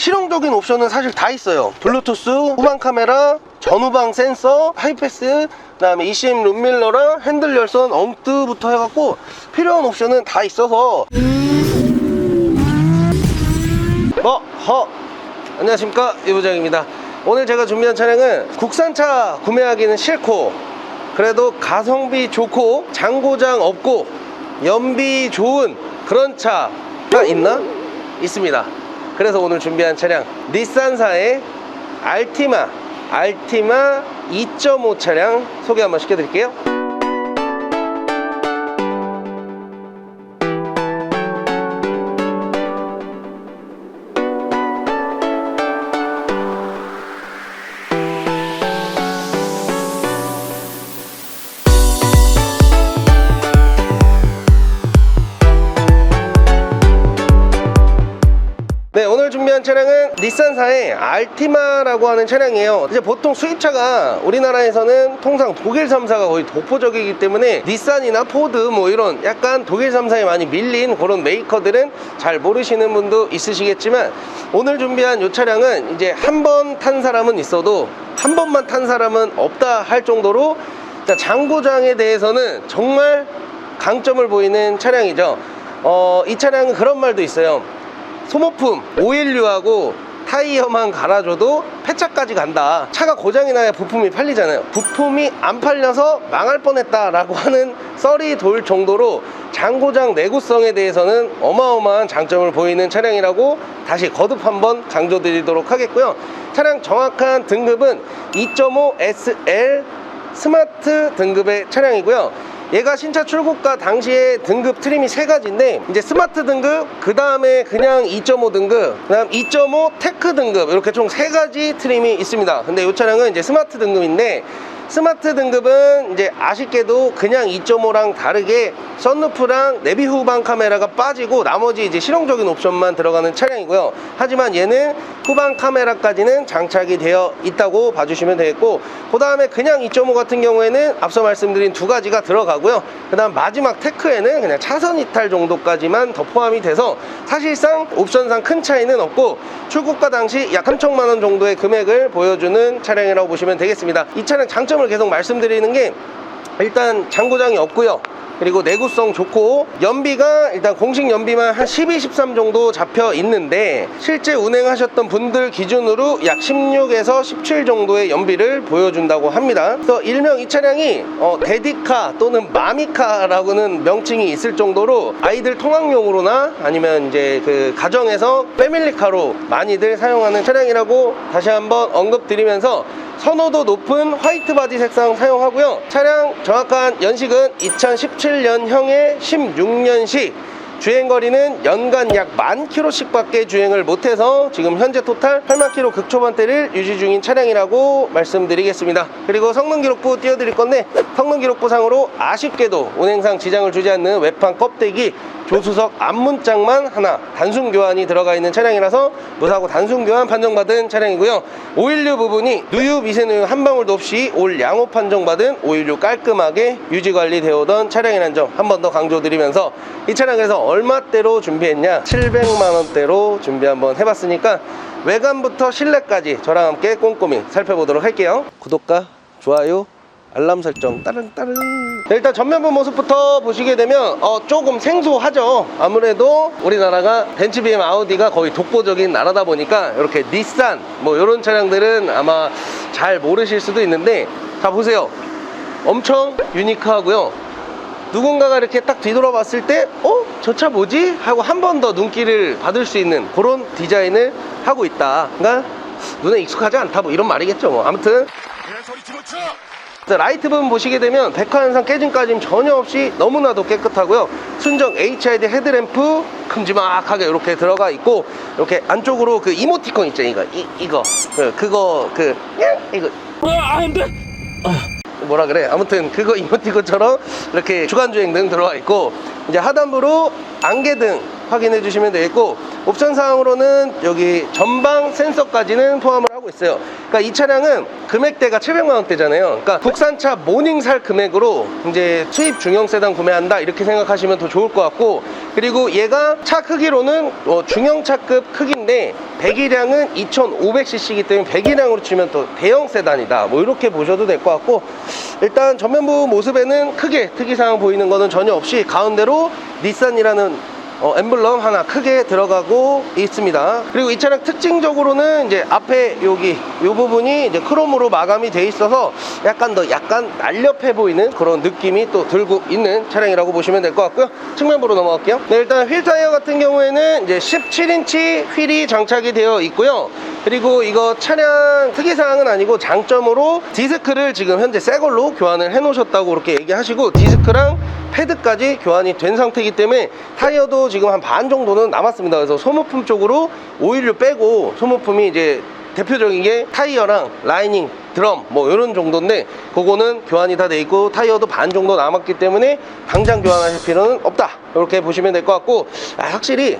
실용적인 옵션은 사실 다 있어요. 블루투스, 후방 카메라, 전후방 센서, 하이패스 그 다음에 ECM 룸밀러랑 핸들 열선, 엉뜨부터 해갖고 필요한 옵션은 다 있어서. 뭐, 허. 안녕하십니까. 이부장입니다. 오늘 제가 준비한 차량은 국산차 구매하기는 싫고 그래도 가성비 좋고 장고장 없고 연비 좋은 그런 차가 있나? 있습니다 그래서 오늘 준비한 차량 닛산사의 알티마 알티마 2.5 차량 소개 한번 시켜드릴게요 닛산사의 알티마라고 하는 차량이에요. 이제 보통 수입차가 우리나라에서는 통상 독일 3사가 거의 독보적이기 때문에 닛산이나 포드 뭐 이런 약간 독일 3사에 많이 밀린 그런 메이커들은 잘 모르시는 분도 있으시겠지만 오늘 준비한 이 차량은 이제 한 번 탄 사람은 있어도 한 번만 탄 사람은 없다 할 정도로 자, 장고장에 대해서는 정말 강점을 보이는 차량이죠. 어, 이 차량은 그런 말도 있어요. 소모품 오일류하고 타이어만 갈아줘도 폐차까지 간다. 차가 고장이 나야 부품이 팔리잖아요. 부품이 안 팔려서 망할 뻔했다 라고 하는 썰이 돌 정도로 장고장 내구성에 대해서는 어마어마한 장점을 보이는 차량이라고 다시 거듭 한번 강조드리도록 하겠고요. 차량 정확한 등급은 2.5 SL 스마트 등급의 차량이고요. 얘가 신차 출고가 당시에 등급 트림이 세 가지인데 이제 스마트 등급 그 다음에 그냥 2.5 등급 그 다음 2.5 테크 등급 이렇게 총 세 가지 트림이 있습니다. 근데 이 차량은 이제 스마트 등급인데 스마트 등급은 이제 아쉽게도 그냥 2.5랑 다르게 썬루프랑 내비 후방 카메라가 빠지고 나머지 이제 실용적인 옵션만 들어가는 차량이고요. 하지만 얘는 후방 카메라까지는 장착이 되어 있다고 봐주시면 되겠고 그 다음에 그냥 2.5 같은 경우에는 앞서 말씀드린 두 가지가 들어가고요. 그 다음 마지막 테크에는 그냥 차선 이탈 정도까지만 더 포함이 돼서 사실상 옵션상 큰 차이는 없고 출고가 당시 약 3천만 원 정도의 금액을 보여주는 차량이라고 보시면 되겠습니다. 이 차량 장점 을 계속 말씀드리는 게 일단 장고장이 없고요. 그리고 내구성 좋고 연비가 일단 공식 연비만 한 12, 13 정도 잡혀 있는데 실제 운행하셨던 분들 기준으로 약 16에서 17 정도의 연비를 보여준다고 합니다. 그래서 일명 이 차량이 어, 데디카 또는 마미카라고는 명칭이 있을 정도로 아이들 통학용으로나 아니면 이제 그 가정에서 패밀리카로 많이들 사용하는 차량이라고 다시 한번 언급드리면서 선호도 높은 화이트 바디 색상 사용하고요. 차량 정확한 연식은 2017년형의 16년식. 주행거리는 연간 약 만 킬로씩 밖에 주행을 못해서 지금 현재 토탈 8만 킬로 극초반대를 유지 중인 차량이라고 말씀드리겠습니다. 그리고 성능 기록부 띄워드릴 건데 성능 기록부 상으로 아쉽게도 운행상 지장을 주지 않는 외판 껍데기 조수석 앞문짝만 하나 단순 교환이 들어가 있는 차량이라서 무사고 단순 교환 판정받은 차량이고요. 오일류 부분이 누유 미세누유 한 방울도 없이 올 양호 판정받은 오일류 깔끔하게 유지 관리되어 오던 차량이라는 점 한 번 더 강조드리면서 이 차량 그래서 얼마대로 준비했냐 700만 원대로 준비 한번 해봤으니까 외관부터 실내까지 저랑 함께 꼼꼼히 살펴보도록 할게요. 구독과 좋아요 알람 설정 따릉 따릉. 네, 일단 전면부 모습부터 보시게 되면 어, 조금 생소하죠? 아무래도 우리나라가 벤츠 BM 아우디가 거의 독보적인 나라다 보니까 이렇게 닛산 뭐 이런 차량들은 아마 잘 모르실 수도 있는데 자 보세요. 엄청 유니크하고요. 누군가가 이렇게 딱 뒤돌아봤을 때 어? 저 차 뭐지? 하고 한 번 더 눈길을 받을 수 있는 그런 디자인을 하고 있다. 그러니까 눈에 익숙하지 않다. 뭐 이런 말이겠죠 뭐. 아무튼. 자, 라이트 부분 보시게 되면 백화현상 깨짐까지 전혀 없이 너무나도 깨끗하고요. 순정 HID 헤드램프 큼지막하게 이렇게 들어가 있고 이렇게 안쪽으로 그 이모티콘 있죠? 이거 이, 이거. 그, 그거 그 냥, 이거. 뭐라 그래? 아무튼 그거 이모티콘처럼 이렇게 주간주행 등 들어가 있고 이제 하단부로 안개등 확인해 주시면 되겠고 옵션 사항으로는 여기 전방 센서까지는 포함을 하고 있어요. 그러니까 이 차량은 금액대가 700만 원대잖아요. 그러니까 국산차 모닝 살 금액으로 이제 수입 중형 세단 구매한다 이렇게 생각하시면 더 좋을 것 같고 그리고 얘가 차 크기로는 어, 중형차급 크기인데 배기량은 2,500cc이기 때문에 배기량으로 치면 또 대형 세단이다. 뭐 이렇게 보셔도 될 것 같고 일단 전면부 모습에는 크게 특이사항 보이는 거는 전혀 없이 가운데로 닛산이라는 어, 엠블럼 하나 크게 들어가고 있습니다. 그리고 이 차량 특징적으로는 이제 앞에 여기 이 부분이 이제 크롬으로 마감이 돼 있어서 약간 더 약간 날렵해 보이는 그런 느낌이 또 들고 있는 차량이라고 보시면 될 것 같고요. 측면부로 넘어갈게요. 네, 일단 휠 타이어 같은 경우에는 이제 17인치 휠이 장착이 되어 있고요. 그리고 이거 차량 특이사항은 아니고 장점으로 디스크를 지금 현재 새 걸로 교환을 해 놓으셨다고 그렇게 얘기하시고 디스크랑 패드까지 교환이 된 상태이기 때문에 타이어도 지금 한 반 정도는 남았습니다. 그래서 소모품 쪽으로 오일을 빼고 소모품이 이제 대표적인 게 타이어랑 라이닝, 드럼 뭐 이런 정도인데 그거는 교환이 다 돼 있고 타이어도 반 정도 남았기 때문에 당장 교환하실 필요는 없다. 이렇게 보시면 될 것 같고 아, 확실히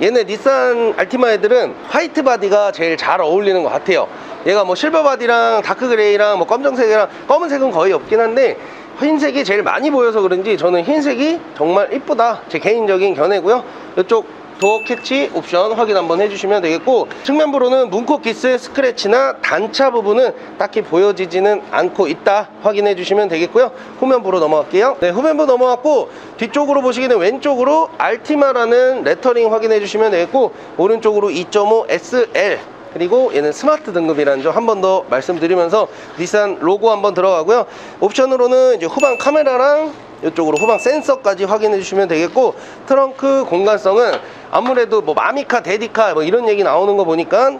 얘네 닛산 알티마 애들은 화이트 바디가 제일 잘 어울리는 것 같아요. 얘가 뭐 실버 바디랑 다크 그레이랑 뭐 검정색이랑 검은색은 거의 없긴 한데 흰색이 제일 많이 보여서 그런지 저는 흰색이 정말 이쁘다. 제 개인적인 견해고요. 이쪽 도어 캐치 옵션 확인 한번 해주시면 되겠고 측면부로는 문콕 기스 스크래치나 단차 부분은 딱히 보여지지는 않고 있다 확인해 주시면 되겠고요 후면부로 넘어갈게요 네 후면부 넘어갔고 뒤쪽으로 보시기는 왼쪽으로 알티마라는 레터링 확인해 주시면 되겠고 오른쪽으로 2.5 SL 그리고 얘는 스마트 등급이라는 점 한 번 더 말씀드리면서 닛산 로고 한번 들어가고요. 옵션으로는 이제 후방 카메라랑 이쪽으로 후방 센서까지 확인해 주시면 되겠고 트렁크 공간성은 아무래도 뭐 마미카 데디카 뭐 이런 얘기 나오는 거 보니까 크,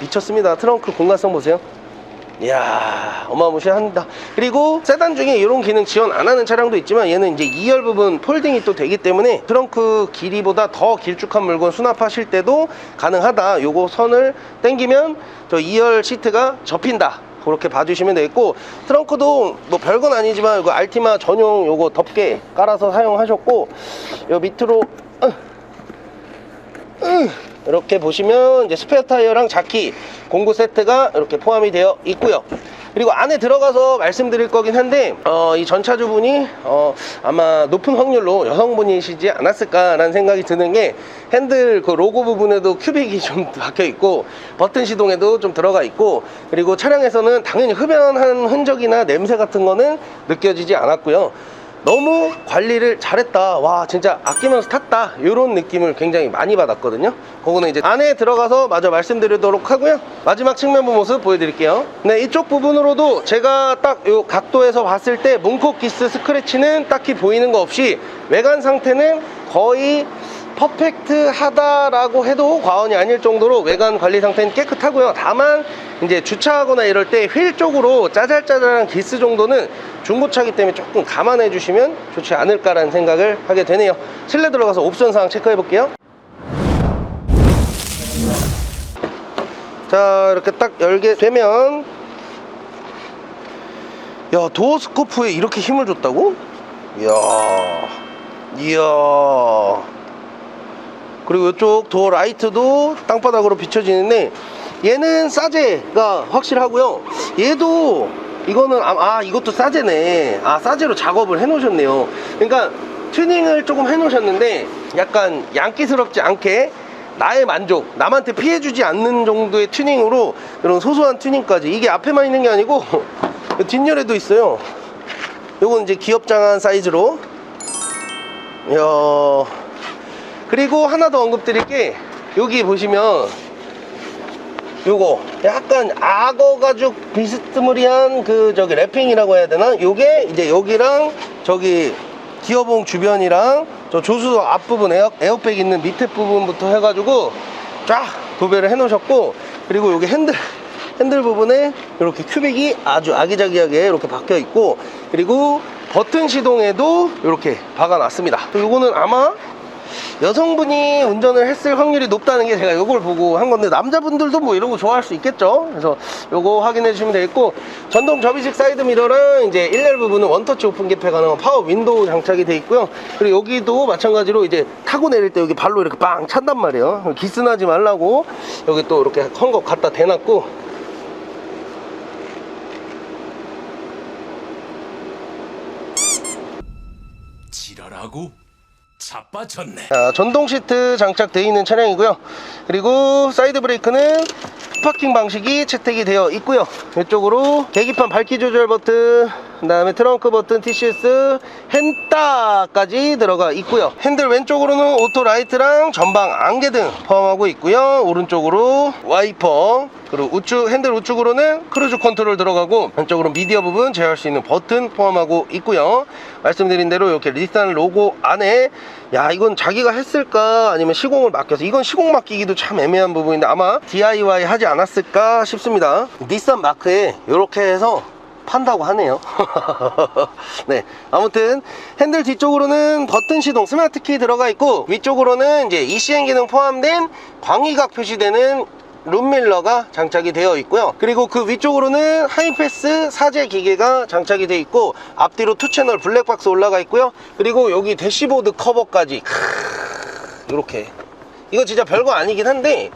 미쳤습니다. 트렁크 공간성 보세요 이야 어마무시합니다. 그리고 세단 중에 이런 기능 지원 안 하는 차량도 있지만 얘는 이제 2열 부분 폴딩이 또 되기 때문에 트렁크 길이보다 더 길쭉한 물건 수납하실 때도 가능하다. 요거 선을 당기면 저 2열 시트가 접힌다. 그렇게 봐주시면 되겠고 트렁크도 뭐 별건 아니지만 이거 알티마 전용 요거 덮개 깔아서 사용하셨고 요 밑으로 으, 으, 이렇게 보시면 이제 스페어 타이어랑 자키 공구 세트가 이렇게 포함이 되어 있고요. 그리고 안에 들어가서 말씀드릴 거긴 한데 어, 이 전차주분이 어, 아마 높은 확률로 여성분이시지 않았을까라는 생각이 드는 게 핸들 그 로고 부분에도 큐빅이 좀 박혀 있고 버튼 시동에도 좀 들어가 있고 그리고 차량에서는 당연히 흡연한 흔적이나 냄새 같은 거는 느껴지지 않았고요. 너무 관리를 잘했다. 와, 진짜 아끼면서 탔다. 이런 느낌을 굉장히 많이 받았거든요. 그거는 이제 안에 들어가서 마저 말씀드리도록 하고요. 마지막 측면부 모습 보여드릴게요. 네, 이쪽 부분으로도 제가 딱 이 각도에서 봤을 때 문콕 기스 스크래치는 딱히 보이는 거 없이 외관 상태는 거의 퍼펙트하다라고 해도 과언이 아닐 정도로 외관 관리 상태는 깨끗하고요. 다만 이제 주차하거나 이럴 때 휠 쪽으로 짜잘짜잘한 기스 정도는 중고차기 때문에 조금 감안해 주시면 좋지 않을까라는 생각을 하게 되네요. 실내 들어가서 옵션 사항 체크해 볼게요. 자 이렇게 딱 열게 되면 야 도어 스코프에 이렇게 힘을 줬다고? 이야 이야 그리고 이쪽 도어 라이트도 땅바닥으로 비춰지는데 얘는 싸제가 확실하고요 얘도 이거는 아, 아, 이것도 싸제네. 아 싸제로 작업을 해 놓으셨네요. 그러니까 튜닝을 조금 해 놓으셨는데 약간 양기스럽지 않게 나의 만족 남한테 피해 주지 않는 정도의 튜닝으로 이런 소소한 튜닝까지. 이게 앞에만 있는 게 아니고 뒷열에도 있어요. 요건 이제 기업장한 사이즈로. 이야. 그리고 하나 더 언급드릴 게 여기 보시면 요거 약간 악어 가죽 비스무리한 그 저기 랩핑이라고 해야 되나? 요게 이제 여기랑 저기 기어봉 주변이랑 저 조수석 앞부분 에어, 에어백 있는 밑에 부분부터 해가지고 쫙 도배를 해 놓으셨고 그리고 여기 핸들 핸들 부분에 이렇게 큐빅이 아주 아기자기하게 이렇게 박혀 있고 그리고 버튼 시동에도 이렇게 박아 놨습니다. 요거는 아마 여성분이 운전을 했을 확률이 높다는 게 제가 이걸 보고 한 건데 남자분들도 뭐 이런 거 좋아할 수 있겠죠? 그래서 요거 확인해 주시면 되겠고 전동 접이식 사이드 미러랑 이제 1열 부분은 원터치 오픈 개폐 가능한 파워 윈도우 장착이 돼 있고요. 그리고 여기도 마찬가지로 이제 타고 내릴 때 여기 발로 이렇게 빵 찬단 말이에요. 기스나지 말라고 여기 또 이렇게 헌거 갖다 대놨고. 지랄하고 자빠졌네. 자, 전동 시트 장착되어 있는 차량이고요. 그리고 사이드 브레이크는 파킹 방식이 채택이 되어 있고요. 이쪽으로 계기판 밝기 조절 버튼, 그 다음에 트렁크 버튼, TCS, 핸따까지 들어가 있고요. 핸들 왼쪽으로는 오토 라이트랑 전방 안개 등 포함하고 있고요. 오른쪽으로 와이퍼, 그리고 우측 핸들 우측으로는 크루즈 컨트롤 들어가고 왼쪽으로 미디어 부분 제어할 수 있는 버튼 포함하고 있고요. 말씀드린 대로 이렇게 리산 로고 안에 야 이건 자기가 했을까 아니면 시공을 맡겨서 이건 시공 맡기기도 참 애매한 부분인데 아마 DIY 하지 않았을까 싶습니다. 닛산 마크에 이렇게 해서 판다고 하네요. 네. 아무튼 핸들 뒤쪽으로는 버튼 시동 스마트 키 들어가 있고 위쪽으로는 이제 ECN 기능 포함된 광위각 표시되는 룸밀러가 장착이 되어 있고요. 그리고 그 위쪽으로는 하이패스 사제 기계가 장착이 되어 있고 앞뒤로 투 채널 블랙박스 올라가 있고요. 그리고 여기 대시보드 커버까지 이렇게 이거 진짜 별거 아니긴 한데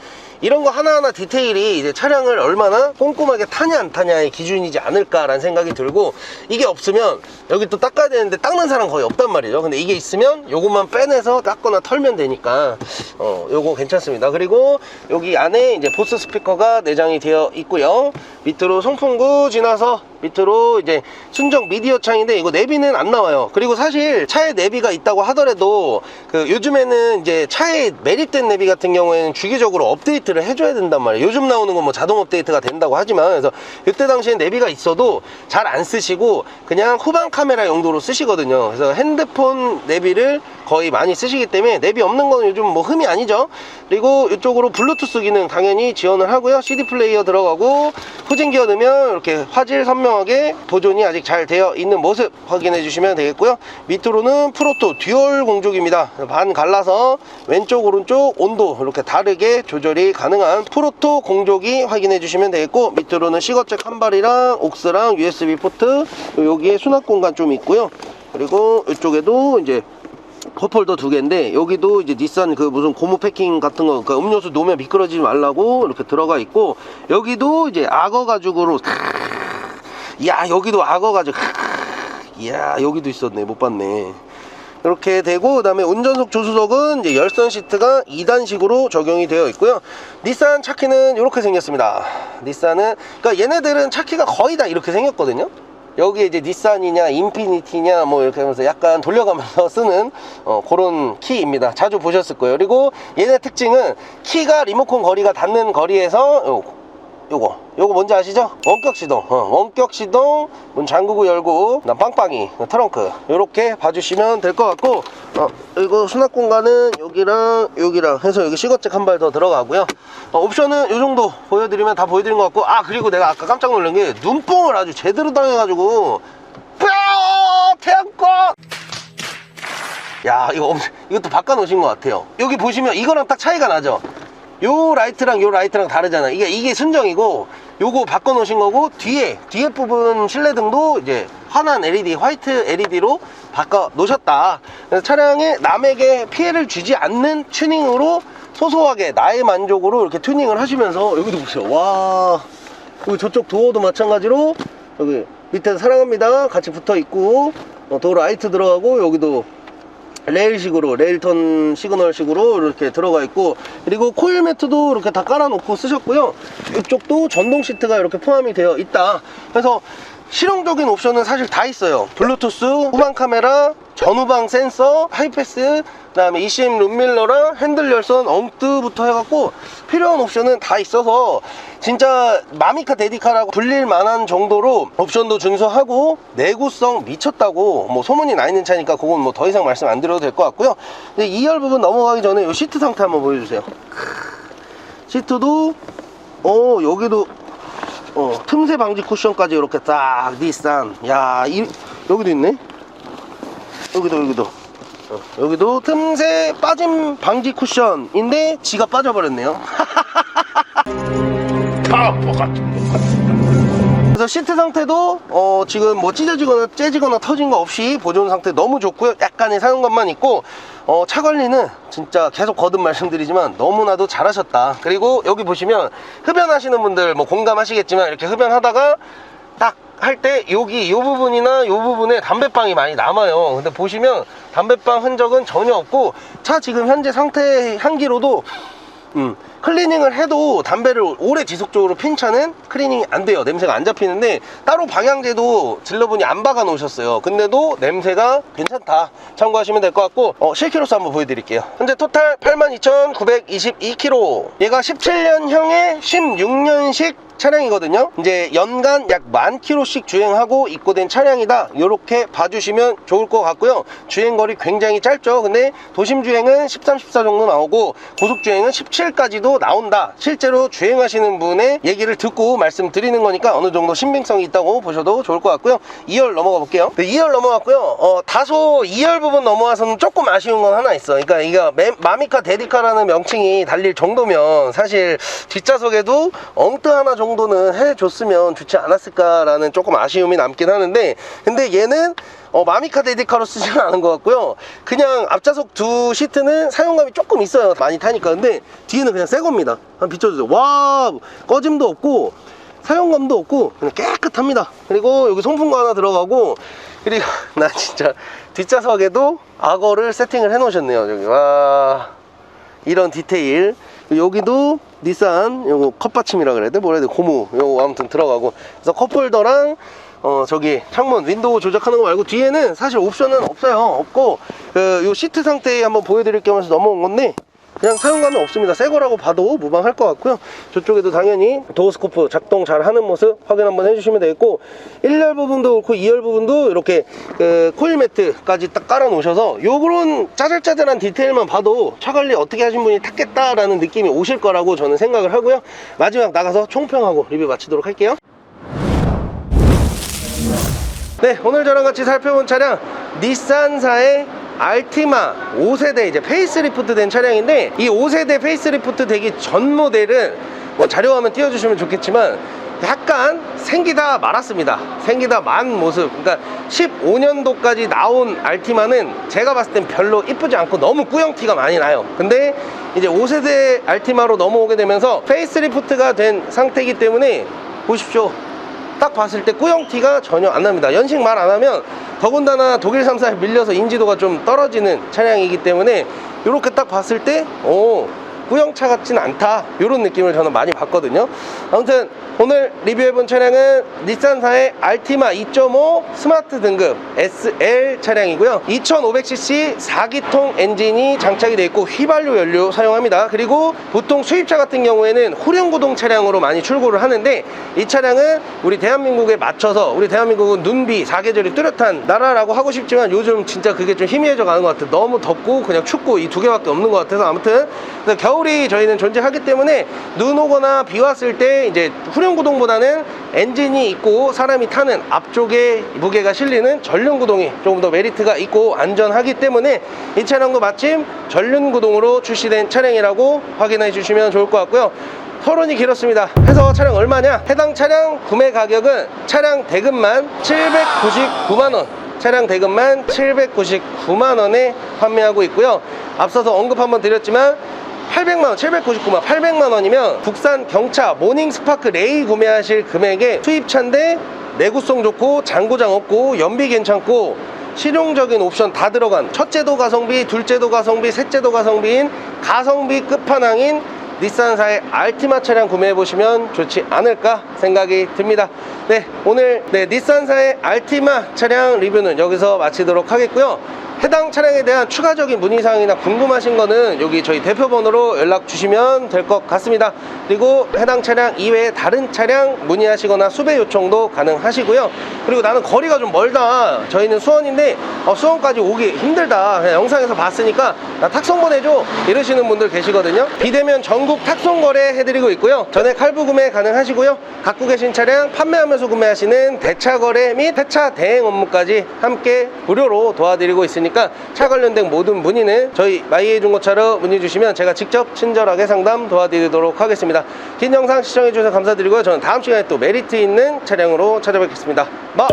이런 거 하나하나 디테일이 이제 차량을 얼마나 꼼꼼하게 타냐 안 타냐의 기준이지 않을까라는 생각이 들고 이게 없으면 여기 또 닦아야 되는데 닦는 사람 거의 없단 말이죠. 근데 이게 있으면 요것만 빼내서 닦거나 털면 되니까 어 요거 괜찮습니다. 그리고 여기 안에 이제 보스 스피커가 내장이 되어 있고요. 밑으로 송풍구 지나서 밑으로 이제 순정 미디어 창인데 이거 내비는 안 나와요. 그리고 사실 차에 내비가 있다고 하더라도 그 요즘에는 이제 차에 매립된 내비 같은 경우에는 주기적으로 업데이트를 해줘야 된단 말이에요. 요즘 나오는 건 뭐 자동 업데이트가 된다고 하지만 그래서 이때 당시에 내비가 있어도 잘 안 쓰시고 그냥 후방 카메라 용도로 쓰시거든요. 그래서 핸드폰 내비를 거의 많이 쓰시기 때문에 내비 없는 건 요즘 뭐 흠이 아니죠. 그리고 이쪽으로 블루투스 기능 당연히 지원을 하고요. CD 플레이어 들어가고 후진 기어 넣으면 이렇게 화질 선명 하게 보존이 아직 잘 되어 있는 모습 확인해 주시면 되겠고요. 밑으로는 프로토 듀얼 공조기입니다. 반 갈라서 왼쪽 오른쪽 온도 이렇게 다르게 조절이 가능한 프로토 공조기 확인해 주시면 되겠고 밑으로는 시거잭 한 발이랑 옥스랑 USB 포트 여기에 수납 공간 좀 있고요. 그리고 이쪽에도 이제 컵홀더 두 개인데 여기도 이제 닛산 그 무슨 고무 패킹 같은 거 그러니까 음료수 놓으면 미끄러지지 말라고 이렇게 들어가 있고 여기도 이제 악어 가죽으로 야 여기도 악어 가죽 이야 여기도 있었네 못 봤네 이렇게 되고 그 다음에 운전석 조수석은 이제 열선 시트가 2단식으로 적용이 되어 있고요. 닛산 차키는 이렇게 생겼습니다. 닛산은 그러니까 얘네들은 차키가 거의 다 이렇게 생겼거든요. 여기에 이제 닛산이냐 인피니티냐 뭐 이렇게 하면서 약간 돌려가면서 쓰는 어, 그런 키입니다. 자주 보셨을 거예요. 그리고 얘네 특징은 키가 리모컨 거리가 닿는 거리에서 요, 요거. 요거 뭔지 아시죠? 원격 시동. 어, 원격 시동 문 잠그고 열고 난 빵빵이 트렁크. 요렇게 봐주시면 될 것 같고 어, 이거 수납 공간은 여기랑 여기랑 해서 여기 시거잭 한 발 더 들어가고요. 어, 옵션은 요 정도 보여드리면 다 보여드린 것 같고 아 그리고 내가 아까 깜짝 놀란 게 눈뽕을 아주 제대로 당해가지고 뼈 태양광 야 이거 엄청 이것도 바꿔놓으신 것 같아요. 여기 보시면 이거랑 딱 차이가 나죠 요 라이트랑 요 라이트랑 다르잖아. 이게 이게 순정이고 요거 바꿔 놓으신 거고 뒤에 뒤에 부분 실내등도 이제 환한 LED 화이트 LED로 바꿔 놓으셨다. 그래서 차량에 남에게 피해를 주지 않는 튜닝으로 소소하게 나의 만족으로 이렇게 튜닝을 하시면서 여기도 보세요. 와 그리고 저쪽 도어도 마찬가지로 여기 밑에 사랑합니다. 같이 붙어 있고 어, 도어 라이트 들어가고 여기도 레일식으로 레일턴 시그널식으로 이렇게 들어가 있고 그리고 코일 매트도 이렇게 다 깔아놓고 쓰셨고요. 이쪽도 전동 시트가 이렇게 포함이 되어 있다. 그래서 실용적인 옵션은 사실 다 있어요. 블루투스 후방 카메라 전후방 센서 하이패스 그 다음에 ECM 룸밀러랑 핸들 열선 엉뜨부터 해갖고 필요한 옵션은 다 있어서 진짜 마미카 데디카라고 불릴 만한 정도로 옵션도 준수하고 내구성 미쳤다고 뭐 소문이 나 있는 차니까 그건 뭐 더 이상 말씀 안 드려도 될 것 같고요. 근데 2열 부분 넘어가기 전에 이 시트 상태 한번 보여주세요. 시트도 어 여기도 어 틈새 방지 쿠션까지 이렇게 딱 닛산 야 이, 여기도 있네 여기도 여기도 어, 여기도 틈새 빠짐 방지 쿠션인데 지가 빠져버렸네요. 바보 같은 것 같습니다. 그래서 시트 상태도 어, 지금 뭐 찢어지거나 째지거나 터진 거 없이 보존 상태 너무 좋고요. 약간의 사용감만 있고 어, 차 관리는 진짜 계속 거듭 말씀드리지만 너무나도 잘하셨다. 그리고 여기 보시면 흡연하시는 분들 뭐 공감하시겠지만 이렇게 흡연하다가 딱 할때 여기 이 부분이나 이 부분에 담배빵이 많이 남아요. 근데 보시면 담배빵 흔적은 전혀 없고 차 지금 현재 상태 향기로도 음, 클리닝을 해도 담배를 오래 지속적으로 핀 차는 클리닝이 안 돼요. 냄새가 안 잡히는데 따로 방향제도 딜러분이 안 박아 놓으셨어요. 근데도 냄새가 괜찮다. 참고하시면 될 것 같고 어, 실키로수 한번 보여드릴게요. 현재 토탈 82,922km. 얘가 17년형의 16년식 차량이거든요. 이제 연간 약 만 킬로씩 주행하고 입고된 차량이다. 이렇게 봐주시면 좋을 것 같고요. 주행거리 굉장히 짧죠. 근데 도심 주행은 13, 14 정도 나오고 고속 주행은 17까지도 나온다. 실제로 주행하시는 분의 얘기를 듣고 말씀드리는 거니까 어느 정도 신빙성이 있다고 보셔도 좋을 것 같고요. 2열 넘어가 볼게요. 네, 2열 넘어갔고요. 어, 다소 2열 부분 넘어와서는 조금 아쉬운 건 하나 있어. 그러니까 이거 매- 마미카 데디카라는 명칭이 달릴 정도면 사실 뒷좌석에도 엉뜨 하나 정도는 해줬으면 좋지 않았을까라는 조금 아쉬움이 남긴 하는데 근데 얘는 어, 마미카 데디카로 쓰지는 않은 것 같고요. 그냥 앞좌석 두 시트는 사용감이 조금 있어요. 많이 타니까. 근데 뒤에는 그냥 새 겁니다. 한번 비춰주세요. 와 꺼짐도 없고 사용감도 없고 그냥 깨끗합니다. 그리고 여기 송풍구 하나 들어가고 그리고 나 진짜 뒷좌석에도 악어를 세팅을 해 놓으셨네요 저기. 와. 이런 디테일. 여기도 닛산 요거 컵받침이라 그래야 돼? 뭐라 해야 돼? 고무. 요거 아무튼 들어가고. 그래서 컵홀더랑 어 저기 창문 윈도우 조작하는 거 말고 뒤에는 사실 옵션은 없어요. 없고 그요 시트 상태 한번 보여드릴 겸 해서 넘어온 건데 그냥 사용감은 없습니다. 새 거라고 봐도 무방할 것 같고요. 저쪽에도 당연히 도어스코프 작동 잘 하는 모습 확인 한번 해주시면 되겠고 1열 부분도 그렇고 2열 부분도 이렇게 그 코일 매트까지 딱 깔아 놓으셔서 요런 짜잘짜잘한 디테일만 봐도 차 관리 어떻게 하신 분이 탔겠다라는 느낌이 오실 거라고 저는 생각을 하고요. 마지막 나가서 총평하고 리뷰 마치도록 할게요 네, 오늘 저랑 같이 살펴본 차량 닛산사의 알티마 5세대 이제 페이스리프트 된 차량인데 이 5세대 페이스리프트 되기 전 모델은 뭐 자료화면 띄워주시면 좋겠지만 약간 생기다 말았습니다. 생기다 만 모습. 그러니까 15년도까지 나온 알티마는 제가 봤을 땐 별로 이쁘지 않고 너무 꾸영티가 많이 나요. 근데 이제 5세대 알티마로 넘어오게 되면서 페이스리프트가 된 상태이기 때문에 보십시오. 딱 봤을 때 꾸영티가 전혀 안 납니다. 연식 말 안 하면 더군다나 독일 3사에 밀려서 인지도가 좀 떨어지는 차량이기 때문에 이렇게 딱 봤을 때 오, 꾸영차 같진 않다 이런 느낌을 저는 많이 받거든요. 아무튼 오늘 리뷰해본 차량은 닛산사의 알티마 2.5 스마트 등급 SL 차량이고요. 2500cc 4기통 엔진이 장착이 되어 있고 휘발유 연료 사용합니다. 그리고 보통 수입차 같은 경우에는 후륜구동 차량으로 많이 출고를 하는데 이 차량은 우리 대한민국에 맞춰서 우리 대한민국은 눈비 사계절이 뚜렷한 나라라고 하고 싶지만 요즘 진짜 그게 좀 희미해져 가는 것 같아요. 너무 덥고 그냥 춥고 이 두 개밖에 없는 것 같아서 아무튼 그래서 겨울이 저희는 존재하기 때문에 눈 오거나 비 왔을 때 이제 후륜구동보다는 엔진이 있고 사람이 타는 앞쪽에 무게가 실리는 전륜구동이 조금 더 메리트가 있고 안전하기 때문에 이 차량도 마침 전륜구동으로 출시된 차량이라고 확인해 주시면 좋을 것 같고요. 서론이 길었습니다. 해서 차량 얼마냐? 해당 차량 구매 가격은 차량 대금만 799만원. 차량 대금만 799만원에 판매하고 있고요. 앞서서 언급 한번 드렸지만 800만원, 799만, 800만원이면 국산 경차 모닝 스파크 레이 구매하실 금액에 수입차인데 내구성 좋고 장고장 없고 연비 괜찮고 실용적인 옵션 다 들어간 첫째도 가성비, 둘째도 가성비, 셋째도 가성비인 가성비 끝판왕인 닛산사의 알티마 차량 구매해 보시면 좋지 않을까 생각이 듭니다. 네, 오늘 네, 닛산사의 알티마 차량 리뷰는 여기서 마치도록 하겠고요. 해당 차량에 대한 추가적인 문의사항이나 궁금하신 거는 여기 저희 대표번호로 연락 주시면 될 것 같습니다. 그리고 해당 차량 이외에 다른 차량 문의하시거나 수배 요청도 가능하시고요. 그리고 나는 거리가 좀 멀다. 저희는 수원인데 어, 수원까지 오기 힘들다. 그냥 영상에서 봤으니까 나 탁송 보내줘. 이러시는 분들 계시거든요. 비대면 전국 탁송 거래 해드리고 있고요. 전액 할부 구매 가능하시고요. 갖고 계신 차량 판매하면서 구매하시는 대차 거래 및 대차 대행 업무까지 함께 무료로 도와드리고 있으니 있으니까 차 관련된 모든 문의는 저희 마이의 중고차로 문의 주시면 제가 직접 친절하게 상담 도와드리도록 하겠습니다. 긴 영상 시청해주셔서 감사드리고요. 저는 다음 시간에 또 메리트 있는 차량으로 찾아뵙겠습니다. 마!